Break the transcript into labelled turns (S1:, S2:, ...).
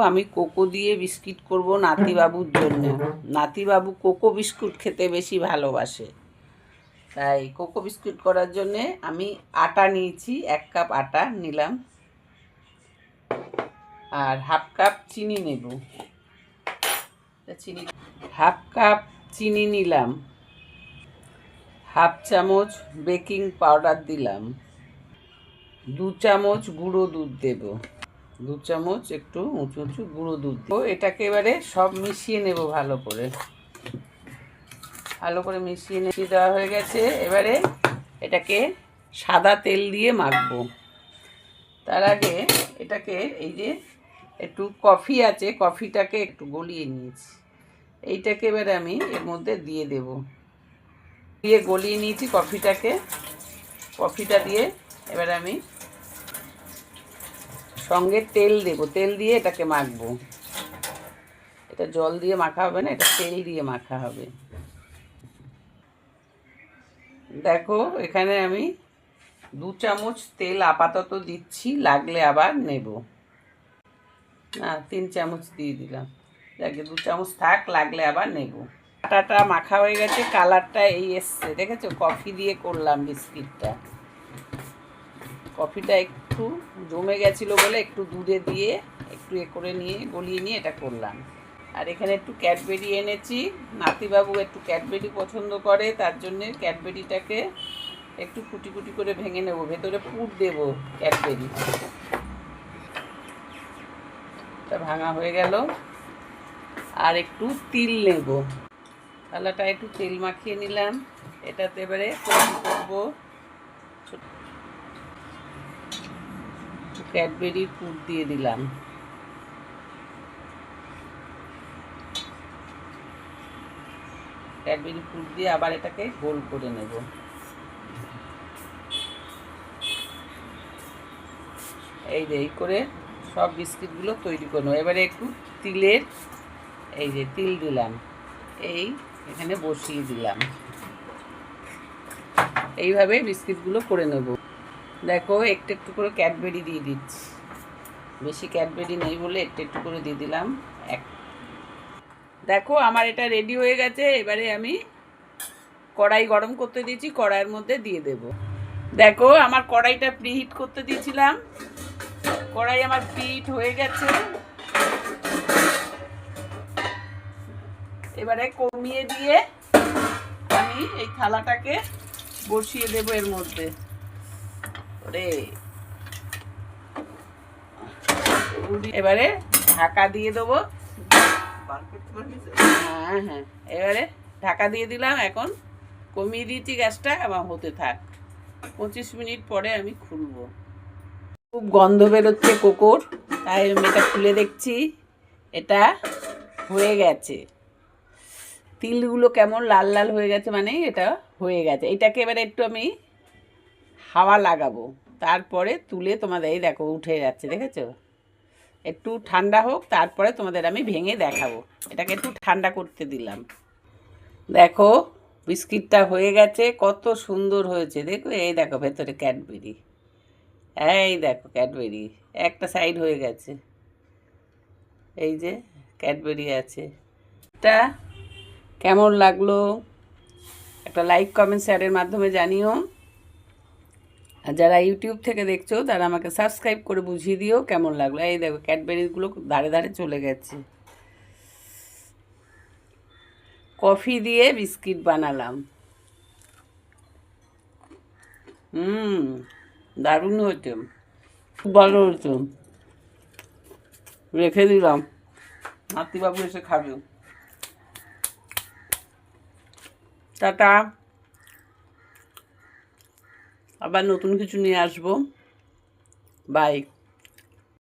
S1: আমি কোকো দিয়ে বিস্কিট করব নাতিবাবুর জন্য। নাতিবাবু কোকো বিস্কুট খেতে বেশি ভালোবাসে। তাই কোকো বিস্কুট করার জন্যে আমি আটা নিয়েছি, এক কাপ আটা নিলাম। আর হাফ কাপ চিনি নেব। চিনি, হাফ কাপ চিনি নিলাম। হাফ চামচ বেকিং পাউডার দিলাম। দু চামচ গুঁড়ো দুধ দেব। দু চামচ একটু উঁচু উঁচু গুঁড়ো দুধ দেবো এটাকে এবারে সব মিশিয়ে নেব ভালো করে। ভালো করে মিশিয়ে মিশিয়ে দেওয়া হয়ে গেছে। এবারে এটাকে সাদা তেল দিয়ে মাখবো। তার আগে এটাকে এই যে একটু কফি আছে, কফিটাকে একটু গলিয়ে নিয়েছি। এইটাকে এবারে আমি এর মধ্যে দিয়ে দেব। দিয়ে গলিয়ে নিয়েছি কফিটাকে। কফিটা দিয়ে এবারে আমি সঙ্গে তেল দেব। তেল দিয়ে এটাকে মাখবো। এটা জল দিয়ে মাখা হবে না, এটা তেল দিয়ে মাখা হবে। দেখো, এখানে আমি দু চামচ তেল আপাতত দিচ্ছি, লাগলে আবার নেব। না, তিন চামচ দিয়ে দিলাম। দেখে, দু চামচ থাক, লাগলে আবার নেব। আটাটা মাখা হয়ে গেছে, কালারটা এই এসছে। দেখেছ? কফি দিয়ে করলাম বিস্কিটটা। কফিটা একটু জমে গেছিল বলে একটু দুধে দিয়ে একটু এ করে নিয়ে, গলিয়ে নিয়ে এটা করলাম। আর এখানে একটু ক্যাডবেরি এনেছি। নাতিবাবু একটু ক্যাডবেরি পছন্দ করে, তার জন্যে ক্যাডবেরিটাকে একটু কুটি কুটি করে ভেঙে নেব। ভেতরে পুর দেবো ক্যাডবেরি। তা ভাঙা হয়ে গেল। আর একটু তিল নেব। থালাটা একটু তেল মাখিয়ে নিলাম। এটাতে এবারে করব। ক্যাডবেরির পুর দিয়ে দিলাম। ক্যাডবেরি পুর দিয়ে আবার এটাকে গোল করে নেব। এই যে, এই করে সব বিস্কিটগুলো তৈরি করে নেব। এবারে একটু তিলের, এই যে তিল দিলাম। এই এখানে বসিয়ে দিলাম। এইভাবে বিস্কিটগুলো করে নেব। দেখো, একটু একটু করে ক্যাডবেরি দিয়ে দিচ্ছি। বেশি ক্যাডবেরি নেই বলে একটু একটু করে দিয়ে দিলাম। এক দেখো, আমার এটা রেডি হয়ে গেছে। এবারে আমি কড়াই গরম করতে দিয়েছি, কড়াইয়ের মধ্যে দিয়ে দেব। দেখো, আমার কড়াইটা প্রিহিট করতে দিয়েছিলাম। কড়াই আমার প্রিহিট হয়ে গেছে। এবারে কমিয়ে দিয়ে আমি এই থালাটাকে বসিয়ে দেবো এর মধ্যে। এবারে ঢাকা দিয়ে দেবো। হ্যাঁ হ্যাঁ। এবারে ঢাকা দিয়ে দিলাম এখন। কমিয়ে দিয়েছি গ্যাসটা এবং হতে থাক। পঁচিশ মিনিট পরে আমি খুলবো। খুব গন্ধ বেরোচ্ছে কোকোর, তাই আমি এটা খুলে দেখছি। এটা হয়ে গেছে। তিলগুলো কেমন লাল লাল হয়ে গেছে মানে এটা হয়ে গেছে। এটাকে এবারে একটু আমি হাওয়া লাগাবো। তারপরে তুলে তোমাদের, এই দেখো, উঠে যাচ্ছে, দেখেছ? একটু ঠান্ডা হোক, তারপরে তোমাদের আমি ভেঙে দেখাবো। এটাকে একটু ঠান্ডা করতে দিলাম। দেখো, বিস্কিটটা হয়ে গেছে, কত সুন্দর হয়েছে। দেখো, এই দেখো, ভেতরে ক্যাডবেরি। এই দেখো, ক্যাডবেরি, একটা সাইড হয়ে গেছে। এই যে, ক্যাডবেরি আছে। এটা কেমন লাগল? একটা লাইক, কমেন্ট, শেয়ারের মাধ্যমে জানিও। যারা ইউটিউব থেকে দেখছ, তারা আমাকে সাবস্ক্রাইব করে বুঝিয়ে দিও, কেমন লাগল? এই দেখো ক্যাডবেরিগুলো ধারে ধারে চলে গেছে। কফি দিয়ে বিস্কিট বানালাম। হুম, দারুণ হয়েছে। খুব ভালো হয়েছে। রেখে দিলাম। নাতিবাবু এসে খাবে। টাটা। আবার নতুন কিছু নিয়ে আসব। বাই